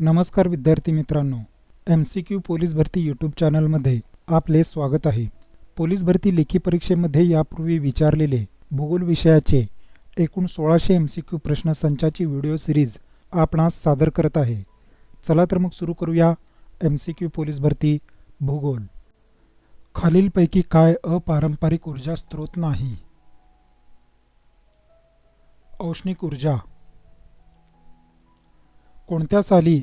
नमस्कार विद्यार्थी मित्रांनो एम सी क्यू पोलीस भरती यूट्यूब चॅनलमध्ये आपले स्वागत आहे. पोलीस भरती लेखी परीक्षेमध्ये यापूर्वी विचारलेले भूगोल विषयाचे एकूण सोळाशे एम सी क्यू प्रश्नसंचाची व्हिडिओ सिरीज आपणास सादर करत आहे. चला तर मग सुरू करूया एम सी क्यू पोलीस भरती भूगोल. खालीलपैकी काय अपारंपरिक ऊर्जा स्रोत नाही? औष्णिक ऊर्जा कोणत्या साली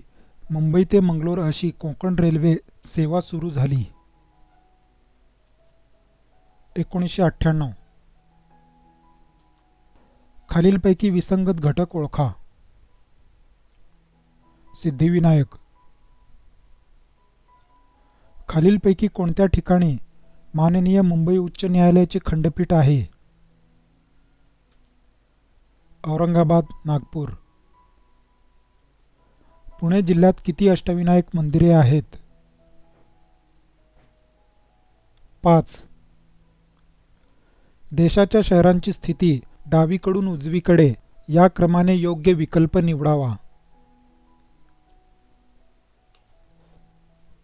मुंबई ते मंगलोर अशी कोकण रेल्वे सेवा सुरू झाली? एकोणीसशे अठ्ठ्याण्णव. खालीलपैकी विसंगत घटक ओळखा. सिद्धिविनायक. खालीलपैकी कोणत्या ठिकाणी माननीय मुंबई उच्च न्यायालयाचे खंडपीठ आहे? औरंगाबाद नागपूर. पुणे जिल्ह्यात किती अष्टविनायक मंदिरे आहेत? पाच. देशाच्या शहरांची स्थिती डावीकडून उजवीकडे या क्रमाने योग्य विकल्प निवडावा.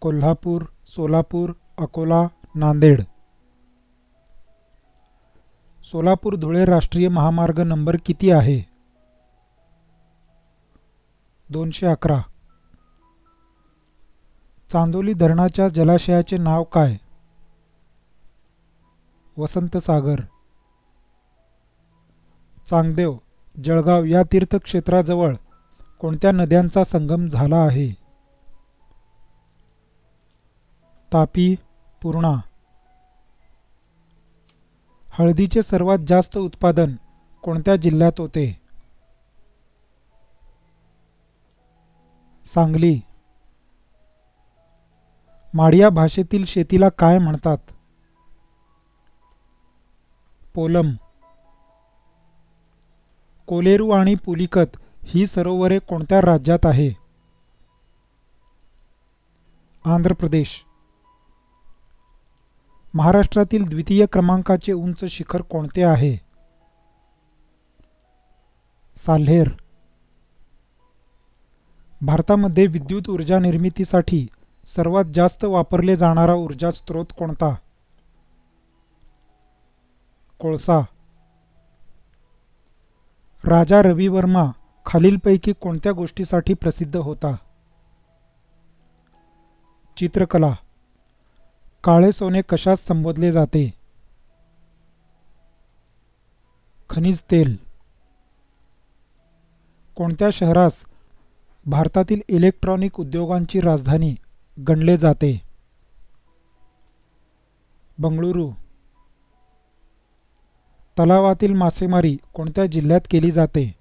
कोल्हापूर सोलापूर अकोला नांदेड. सोलापूर धुळे राष्ट्रीय महामार्ग नंबर किती आहे? दोनशे अकरा. चांदोली धरणाच्या जलाशयाचे नाव काय? वसंतसागर चांगदेव जळगाव या तीर्थक्षेत्राजवळ कोणत्या नद्यांचा संगम झाला आहे? तापी पूर्णा. हळदीचे सर्वात जास्त उत्पादन कोणत्या जिल्ह्यात होते? सांगली. माडिया भाषेतील शेतीला काय म्हणतात? पोलम. कोलेरू आणि पुलिकत ही सरोवरे कोणत्या राज्यात आहे? आंध्र प्रदेश. महाराष्ट्रातील द्वितीय क्रमांकाचे उंच शिखर कोणते आहे? साल्हेर. भारतामध्ये विद्युत ऊर्जा निर्मितीसाठी सर्वात जास्त वापरले जाणारा ऊर्जा स्रोत कोणता? कोळसा. राजा रवी वर्मा खालीलपैकी कोणत्या गोष्टीसाठी प्रसिद्ध होता? चित्रकला. काळे सोने कशास संबोधले जाते? खनिज तेल. कोणत्या शहरास भारतातील इलेक्ट्रॉनिक उद्योगांची राजधानी गणले जाते. बंगळुरू. तलावातील मासेमारी कोणत्या जिल्ह्यात केली जाते?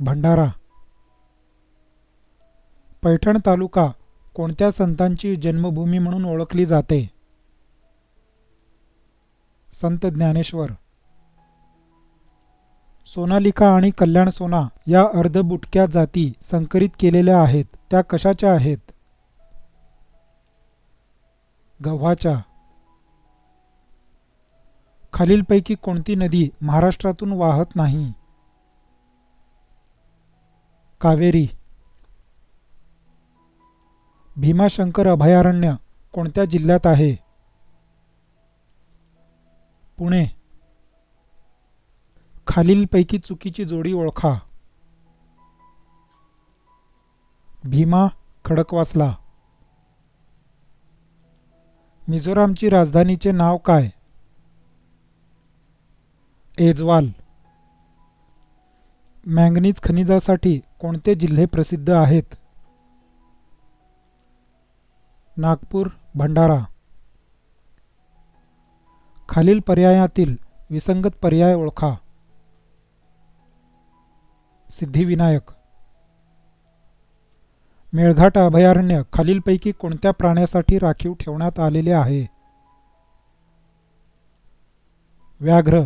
भंडारा. पैठण तालुका कोणत्या संतांची जन्मभूमी म्हणून ओळखली जाते? संत ज्ञानेश्वर. सोनालिका आणि कल्याण सोना या अर्धबुटक्या जाती संकरित केलेल्या आहेत. त्या कशाच्या आहेत? गव्हाच्या. खालीलपैकी कोणती नदी महाराष्ट्रातून वाहत नाही? कावेरी. भीमाशंकर अभयारण्य कोणत्या जिल्ह्यात आहे? पुणे. खालीलपैकी चुकीची जोडी ओळखा. भीमा खडकवासला. मिझोरामची राजधानीचे नाव काय? एजवाल. मॅंगनीज खनिजासाठी कोणते जिल्हे प्रसिद्ध आहेत? नागपूर भंडारा. खालील पर्यायातील विसंगत पर्याय ओळखा. सिद्धिविनायक. मेळघाट अभयारण्य खालीलपैकी कोणत्या प्राण्यासाठी राखीव ठेवण्यात आलेले आहे? व्याघ्र.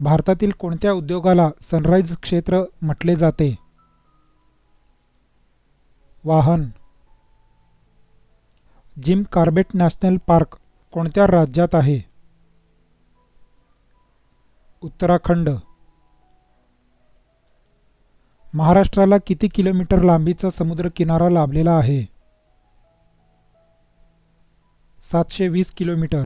भारतातील कोणत्या उद्योगाला सनराईज क्षेत्र म्हटले जाते? वाहन. जिम कार्बेट नॅशनल पार्क कोणत्या राज्यात आहे? उत्तराखंड. महाराष्ट्राला किती किलोमीटर लांबीचा समुद्र किनारा लाभलेला आहे? सातशे वीस किलोमीटर.